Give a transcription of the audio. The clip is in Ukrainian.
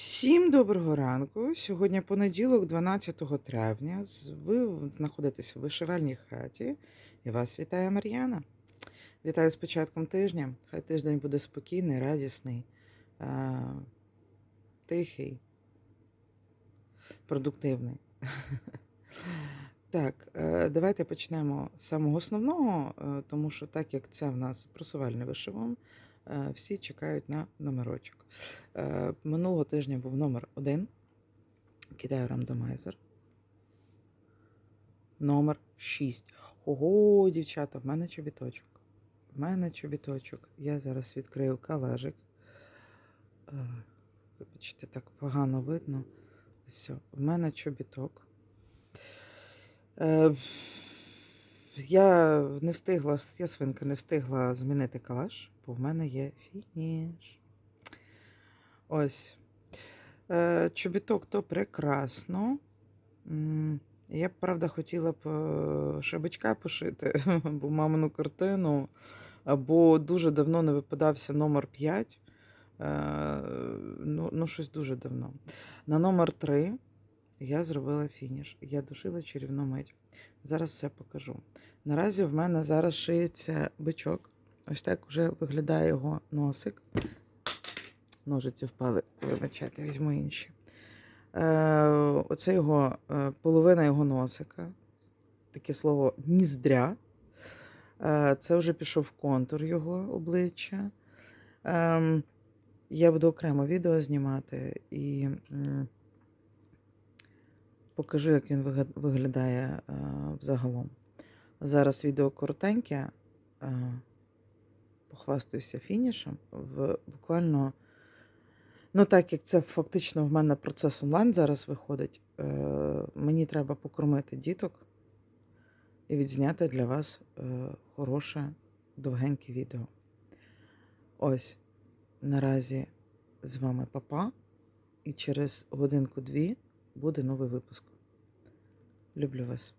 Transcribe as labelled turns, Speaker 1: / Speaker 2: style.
Speaker 1: Всім доброго ранку. Сьогодні понеділок, 12 травня. Ви знаходитесь у вишивальній хаті і вас вітає Мар'яна. Вітаю з початком тижня. Хай тиждень буде спокійний, радісний, тихий, продуктивний. Так, е, давайте почнемо з самого основного, е, тому що так як це в нас просувальний вишивон, е, всі чекають на номерочок. Е, Минулого тижня був номер один. Кидаю рандомайзер. Номер 6. Ого, дівчата, в мене чобіточок. В мене чобіточок. Я зараз відкрию калажик. Е, Вибачте, так погано видно. Все, в мене чобіток. Я не встигла, я свинка не встигла змінити калаш, бо в мене є фініш. Ось. Е, чобіток то прекрасно. Я б, правда, хотіла б е, шибочка пошити, бо мамину картину, або дуже давно не випадався номер 5. Е, ну, ну, щось дуже давно. На номер 3 я зробила фініш. Я душила чарівну мить. Зараз все покажу. Наразі в мене зараз шиється бичок. Ось так вже виглядає його носик. Ножиці впали, вибачайте, візьму інші. Е, оце його е, половина його носика. Таке слово ніздря. Е, це вже пішов контур його обличчя. Е, я буду окремо відео знімати і покажу, як він виглядає е, взагалом. Зараз відео коротеньке. Е, похвастаюся фінішем. В буквально. Ну, так як це фактично в мене процес онлайн зараз виходить, е, мені треба покормити діток і відзняти для вас хороше, довгеньке відео. Ось наразі з вами папа, і через годинку-дві буде новий випуск. Люблю вас.